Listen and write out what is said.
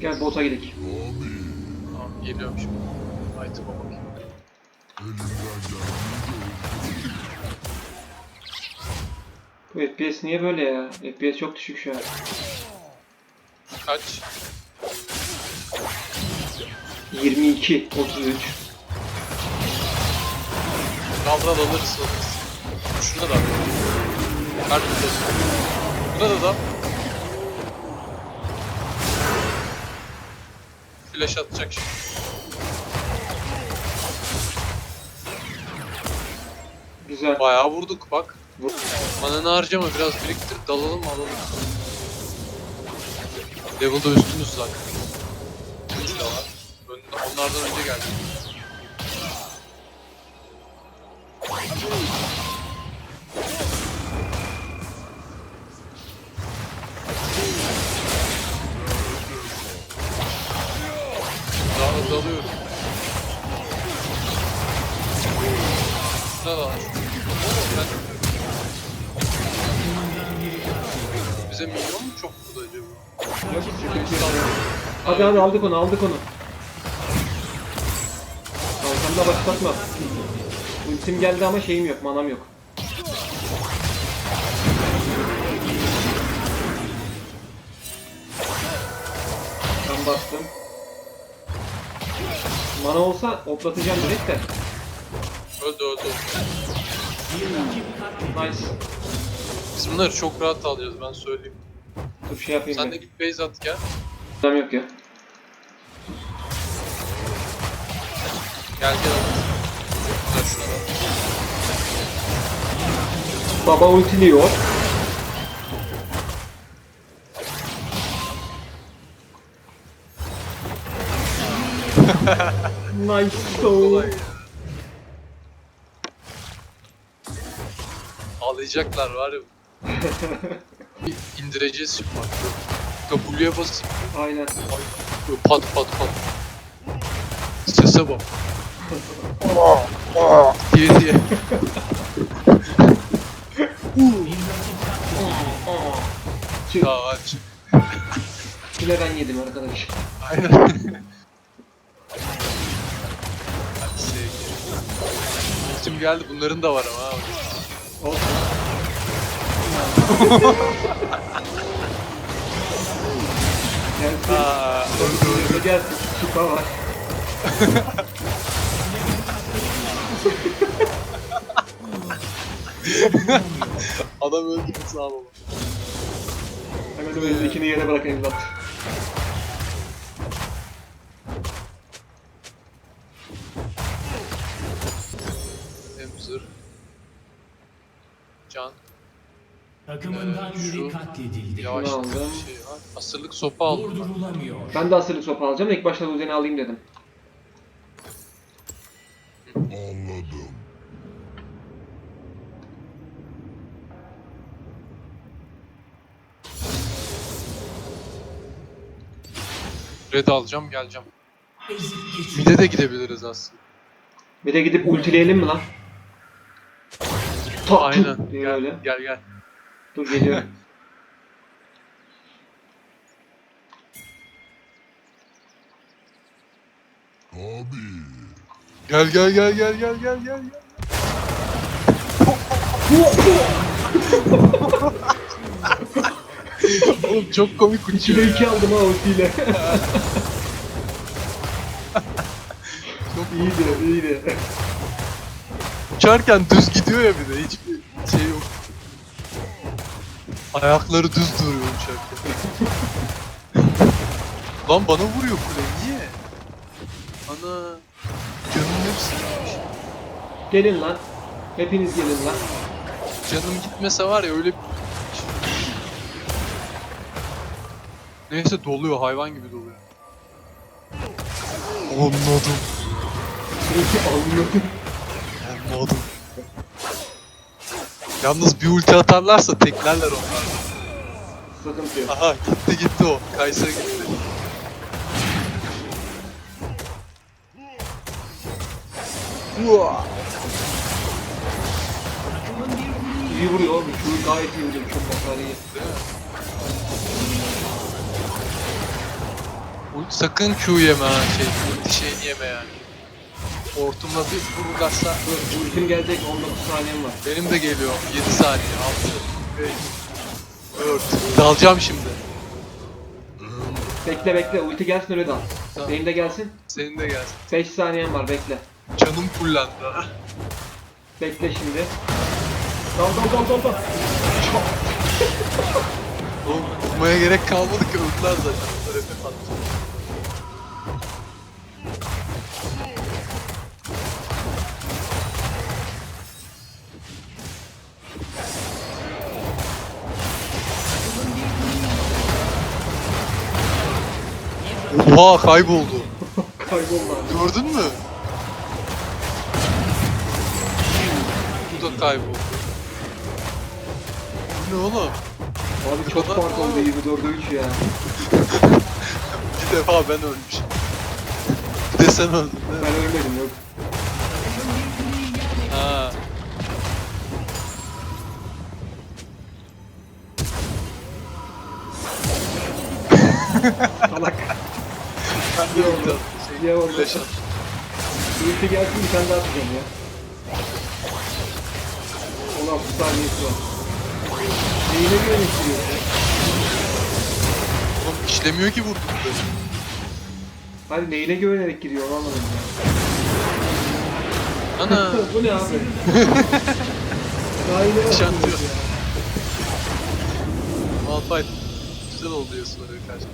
Gel bota gidelim. Tamam geliyorum şimdi. Item'a bakayım. Bu FPS niye böyle ya? FPS çok düşük şu an. Kaç? 22, 33. Kaldıran alırız alırız. Şurada da. Kart Burada da. Flash atacak şimdi. Güzel. Bayağı vurduk bak. Vur. Mananı harcama biraz biriktir dalalım alalım. Level'da üstünüz zaten. Üç de var. Önde, onlardan önce geldi. Dalıyorum. Da var. Ben- Bize milyon mu çok burada acaba? Yok, yok. Hadi hadi aldık onu aldık onu. Kalkanla başlatma. Ultim geldi ama şeyim yok, manam yok. Ben bastım. Mana olsa hoplatacağım direkt de. Öldü öldü. Nice. Biz bunları çok rahat alacağız ben söyleyeyim. Dur şey yapayım Sen ben. de git base at gel. Manam yok ya. Gel gel. Güzel şurada. Baba ultiliyor. Nice soul. Ağlayacaklar var ya. İndireceğiz şimdi bak. W'ye basayım. Aynen. Ay, böyle pat pat pat. Sese bak. diye diye. Çık. Aç. Yine ben yedim arkadaş. Aynen. Geldi bunların da var ama ha. Olsun. Gelsin. Var. adam öldü sağ ol. Hemen eldekini yere bırak evlat. Biri katledildi. Aldım. şey var. Asırlık sopa aldım. ben. Durdurulamıyor. Ben de asırlık sopa alacağım. İlk başta Luzen'i alayım dedim. Anladım. Red alacağım geleceğim. Ezip geçiyor. Mide de gidebiliriz aslında. Bir de gidip ultileyelim mi lan? Aynen. Gel, öyle. gel gel. Dur geliyorum. Abi. Gel gel gel gel gel gel gel gel. Oğlum çok komik uçuyor İçine iki aldım ha ultiyle. Çok iyiydi iyiydi. Uçarken düz gidiyor ya bir de yok. Ayakları düz duruyor uçarken. Lan bana vuruyor kule niye? Ana. Canım hepsi gitmiş. Gelin lan. Hepiniz gelin lan. Canım gitmese var ya öyle. Neyse doluyor hayvan gibi doluyor. Anladım. Sürekli anladım. Anladım. Yalnız bir ulti atarlarsa teklerler onlar. Sıkıntı yok. Aha gitti gitti o. Kaysa gitti. Uaa. İyi vuruyor oğlum. Şu gayet iyi vuruyor. Çok? Ulti sakın Q yeme ha şey. Ulti şeyini yeme yani. Hortumla bir vururlarsa Dur ultim gelecek 19 saniyem var. benim de geliyor. 7 saniye. 6 5 4 Dalacağım şimdi. Bekle bekle ulti gelsin öyle dal. Tamam. Benim de gelsin. Senin de gelsin. 5 saniyem var bekle. Canım fullendi ha. Bekle şimdi. Dal dal dal dal dal. Oğlum vurmaya gerek kalmadı ki öldüler zaten. Oha kayboldu. Kaybolma. Gördün mü? Bu da kayboldu. Bu ne oğlum? Abi çok kadar- fark oldu 24'e 3 ya. Bir defa ben ölmüşüm. Bir de sen öldün değil mi? Ben ölmedim yok. Ha. Salak. Ben de. Şey, Ya orada. flash attım. Ulti gelsin bir tane daha atacağım ya. 16 saniyesi var. Neyine göre istiyorsun? Oğlum işlemiyor ki vurdukları. Hadi neyine güvenerek giriyor onu anlamadım ya. Ana. Bu ne abi? Daha yine Nişan bakıyoruz ya. Malphite. Güzel oldu oraya karşı.